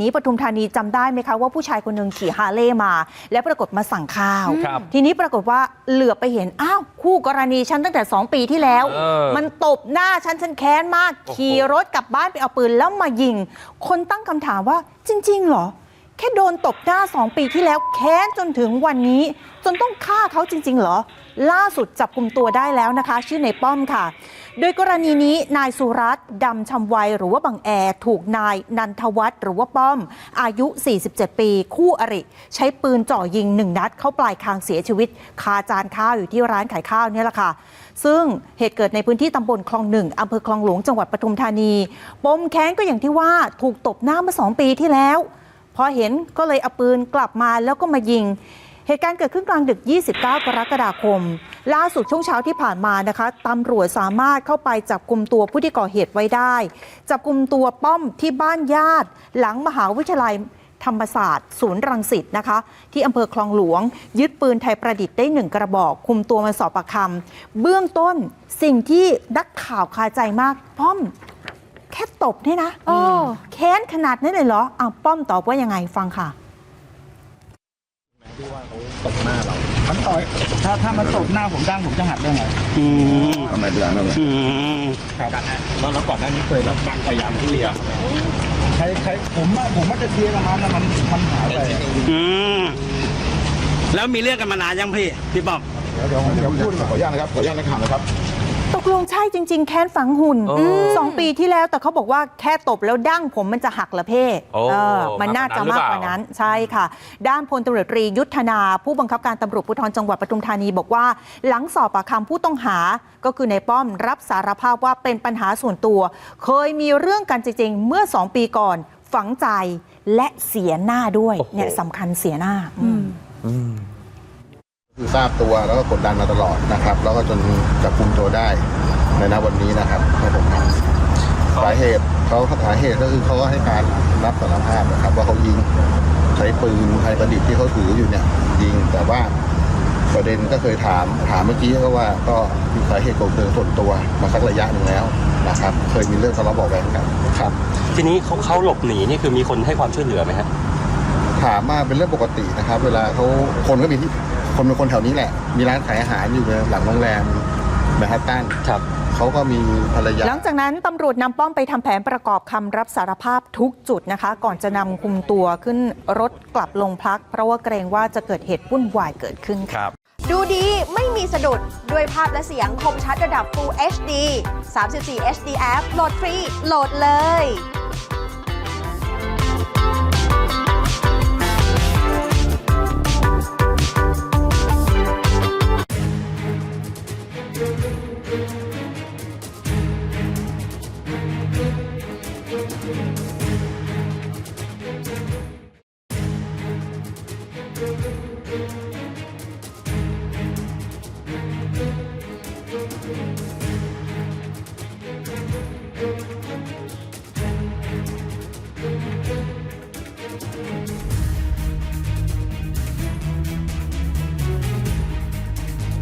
นี้ปทุมธานีจำได้ไหมคะว่าผู้ชายคนหนึ่งขี่ฮาร์เลย์มา แล้วปรากฏมาสั่งข้าวครับทีนี้ปรากฏว่าเหลือบไปเห็น อ้าว คู่กรณีฉันตั้งแต่ 2 ปีที่แล้วเออมันตบหน้าฉัน ฉันแค้นมากโอ้โหขี่รถกลับบ้านไปเอาปืนแล้วมายิง คนตั้งคำถามว่าจริงๆเหรอ แค่โดนตบหน้า 2 ปีที่แล้วแค้นจนถึงวันนี้ จนต้องฆ่าเขาจริง ๆ เหรอ ล่าสุดจับกลุ่มตัวได้แล้วนะคะ ชื่อในป้อมค่ะ โดยกรณีนี้นายสุรัตน์ดำชำไวยหรือว่าบังแอร์ถูกนายนันทวัฒน์หรือว่าป้อม อายุ 47 ปี คู่อริ ใช้ปืนจ่อยิงหนึ่งนัด เข้าปลายคางเสียชีวิต คาจานข้าวอยู่ที่ร้านขายข้าวเนี่ยแหละค่ะซึ่งเหตุเกิดในพื้นที่ตำบลคลองหนึ่งอำเภอคลองหลวงจังหวัดปทุมธานี ปมแค้นก็อย่างที่ว่าถูกตบหน้าเมื่อสองปีที่แล้ว พอเห็นก็เลยเอาปืนกลับมาแล้วก็มายิง เหตุการณ์เกิดขึ้นกลางดึก 29 กรกฎาคม ล่าสุดช่วงเช้าที่ผ่านมานะคะตำรวจสามารถเข้าไปจับกลุ่มตัวผู้ที่ก่อเหตุไว้ได้ จับกลุ่มตัวป้อมที่บ้านญาติ หลังมหาวิทยาลัยธรรมศาสตร์ศูนย์รังสิตนะคะ ที่อำเภอคลองหลวง ยึดปืนไทยประดิษฐ์ได้หนึ่งกระบอก คุมตัวมาสอบปากคำเบื้องต้นสิ่งที่นักข่าวคาใจมาก ป้อม ตบเนี่ยนะเออแค้นขนาดนั้นเลยเหรออ้าวป้อมตอบว่ายังไงฟังค่ะมันต่อยถ้าถ้ามันตบหน้าผมดังผมจะหักได้ไงอืมทำไมเดือนนั้นอืมครับแล้วแล้วก่อนหน้านี้เคยแบบพยายามที่เลียใครใครผมว่าผมว่าจะเคลียร์กับมันนะมันมันหายไปอืมแล้วมีเรื่องกันมานานยังพี่พี่ป้อมเดี๋ยวเดี๋ยวเดี๋ยวพูดขออนุญาตนะครับขออนุญาตนักข่าวนะครับ ตกลงใช่จริง ๆ แค้นฝังหุ่นเออสองปีที่แล้วแต่เขาบอกว่าแค่ตบแล้วดั้งผมมันจะหักเหรอเพ่โอ้เออมันน่าจะมากกว่านั้นใช่ค่ะ ด้านพลตำรวจตรียุทธนา ผู้บังคับการตำรวจภูธรจังหวัดปทุมธานีบอกว่า หลังสอบปากคำผู้ต้องหาก็คือในป้อมรับสารภาพว่าเป็นปัญหาส่วนตัว เคยมีเรื่องกันจริง ๆ เมื่อสองปีก่อนฝังใจและเสียหน้าด้วยโอ้โห เนี่ยสำคัญเสียหน้าอืม คือทราบตัวแล้วก็กดดันมาตลอดนะครับ แล้วก็จนจับกุมตัวได้ในณวันนี้นะครับครับผมครับสาเหตุเขาสาเหตุก็คือเขาก็ให้การรับสารภาพนะครับ ว่าเขายิงใช้ปืนไทยประดิษฐ์ที่เขาถืออยู่เนี่ยยิงแต่ว่าประเด็นก็เคยถามถามเมื่อกี้ก็ว่าก็มีสาเหตุโกรธเคืองส่วนตัวมาสักระยะหนึ่งแล้วนะครับ เคยมีเรื่องทะเลาะเบาะแว้งกันครับ ทีนี้เขาเขาหลบหนีนี่คือมีคนให้ความช่วยเหลือไหมฮะถามว่าเป็นเรื่องปกตินะครับ เวลาเขาคนก็มีที่ คนเป็นคนแถวนี้แหละ มีร้านขายอาหารอยู่ในหลังโรงแรมแมนฮัตตันครับเขาก็มีภรรยา หลังจากนั้นตำรวจนำป้อมไปทำแผนประกอบคำรับสารภาพทุกจุดนะคะ ก่อนจะนำคุมตัวขึ้นรถกลับลงพัก เพราะว่าเกรงว่าจะเกิดเหตุวุ่นวายเกิดขึ้นค่ะครับ ดูดีไม่มีสะดุด ด้วยภาพและเสียงคมชัดระดับ Full HD 34 HD App โหลดฟรีโหลดเลย